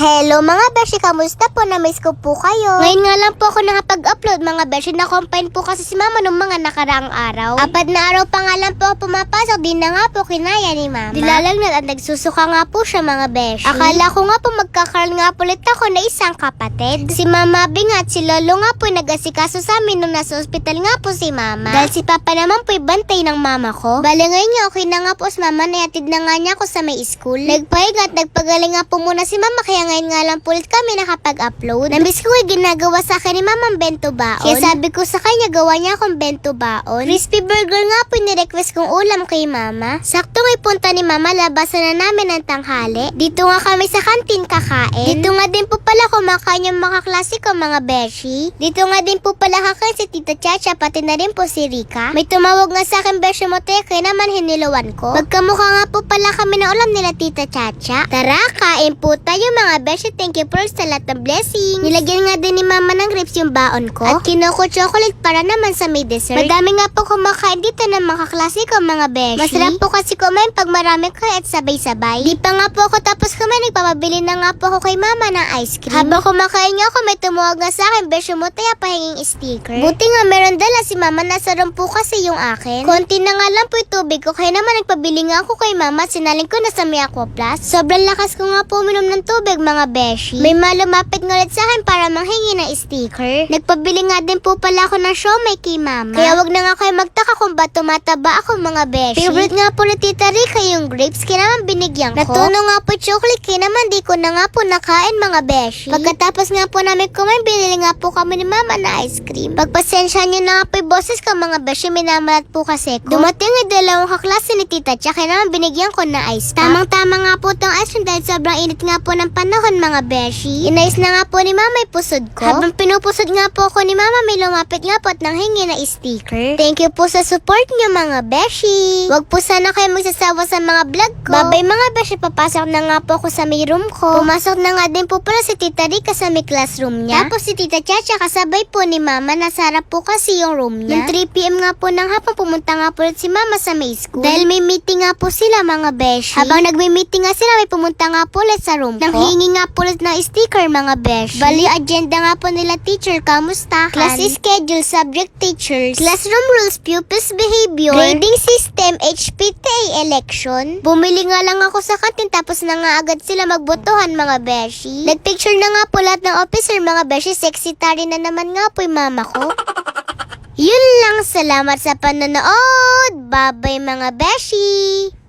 Hello mga beshi, kamusta po? Na-miss ko po kayo. Ngayon nga lang po ako nakapag-upload mga beshi. Na-combine po kasi si mama nung mga nakaraang araw. Apat na araw pa nga lang po ako pumapasok. Di na nga po kinaya ni mama. Dilalagnat at nagsusuka nga po siya mga beshi. Akala ko nga po magkakaroon nga po ulit ako na isang kapatid. Si mama Bing at si lolo nga po nag-asikaso sa amin nung nasa ospital nga po si mama. Dahil si papa naman po bantay ng mama ko. Bale ngayon nga okay na nga po si mama nayatid na nga niya ako sa may school. Nagpahinga at nagpagaling nga po muna si mama kaya ngayon nga lang po ulit kami nakapag-upload. Namiss ko yung ginagawa sa akin ni mama ang bento baon. Kaya sabi ko sa kanya gawa niya akong bento baon. Crispy burger nga po ni-request kong ulam kay mama. Sakto ngay punta ni mama labasan na namin ng tanghali. Dito nga kami sa kantin kakain. Dito nga yung mga klase ko mga beshi. Dito nga din po pala kakain si Tita Chacha pati na rin po si Rika. May tumawag nga sa akin beshi mo kaya naman hinilawan ko. Magkamukha nga po pala kami ng ulam nila Tita Chacha. Tara, kain po tayo mga beshi. Thank you for sa lahat ng blessings. Nilagyan nga din ni mama ng grapes yung baon ko. At kinoko chocolate para naman sa may dessert. Madami nga po kumakain dito ng mga klase ko mga beshi. Masarap po kasi kumain pag marami kayo at sabay-sabay. Di pa nga po ako tapos kumain, nagpapabili na nga po ako kay mama ng ice cream. Habang kumakain nga ako, may tumawag nga sa akin, beshi mo tayo pahinging sticker. Buti nga meron dala si mama, nasa room po kasi yung akin. Konti na nga lang po yung tubig ko, kaya naman nagpabili nga ako kay mama sinaling ko na sa may aqua plus. Sobrang lakas ko nga po uminom ng tubig mga beshi. May malumapit nga ulit sa akin para manghingi ng sticker. Nagpabili nga din po pala ako ng siomay kay mama. Kaya wag na nga kayo magtaka kung ba't tumataba ako mga beshi. Favorite nga po ni Tita Rika yung grapes, kaya naman binigyan ko. Natuno nga po chocolate, kaya naman di ko na nga po nakain mga beshi. Pagkatapos nga po namin kumain, binili nga po kami ni mama na ice cream. Pagpasensya nyo na nga po yung boses ko mga beshi, minamalat po kasi ko. Dumating yung dalawang kaklase ni Tita, tsaka naman binigyan ko na ice pack. Tamang-tama nga po tong ice cream dahil sobrang init nga po ng panahon mga beshi. Inayos na nga po ni mama yung pusod ko. Habang pinupusod nga po ako ni mama, may lumapit nga po at nanghingi na sticker. Thank you po sa support niyo mga beshi. Wag po sana kayo magsasawa sa mga vlog ko. Babay mga beshi, papasok na nga po ako sa may room ko. Pumasok na nga din po pala si Tita Rika sa may classroom niya. Tapos si Tita Chacha kasabay po ni mama, nasa harap po kasi yung room niya. Nung 3pm nga po ng hapon, pumunta nga po si mama sa may school. Dahil may meeting nga po sila mga beshi. Habang nagme-meeting nga sila, may pumunta nga po ulit sa room ko. Nang hingi nga po ulit ng sticker mga beshi. Bali, agenda nga po nila teacher, kamustahan. Class schedule, subject teachers. Classroom rules, pupils behavior. Grading system, HPTA election. Bumili nga lang ako sa kantin tapos na nga agad sila magbotohan mga beshi. Nagpicture na nga po lahat ng officer mga beshi. Sexy tari na naman nga po yung mama ko. Yun lang, salamat sa panonood. Bye-bye mga beshi.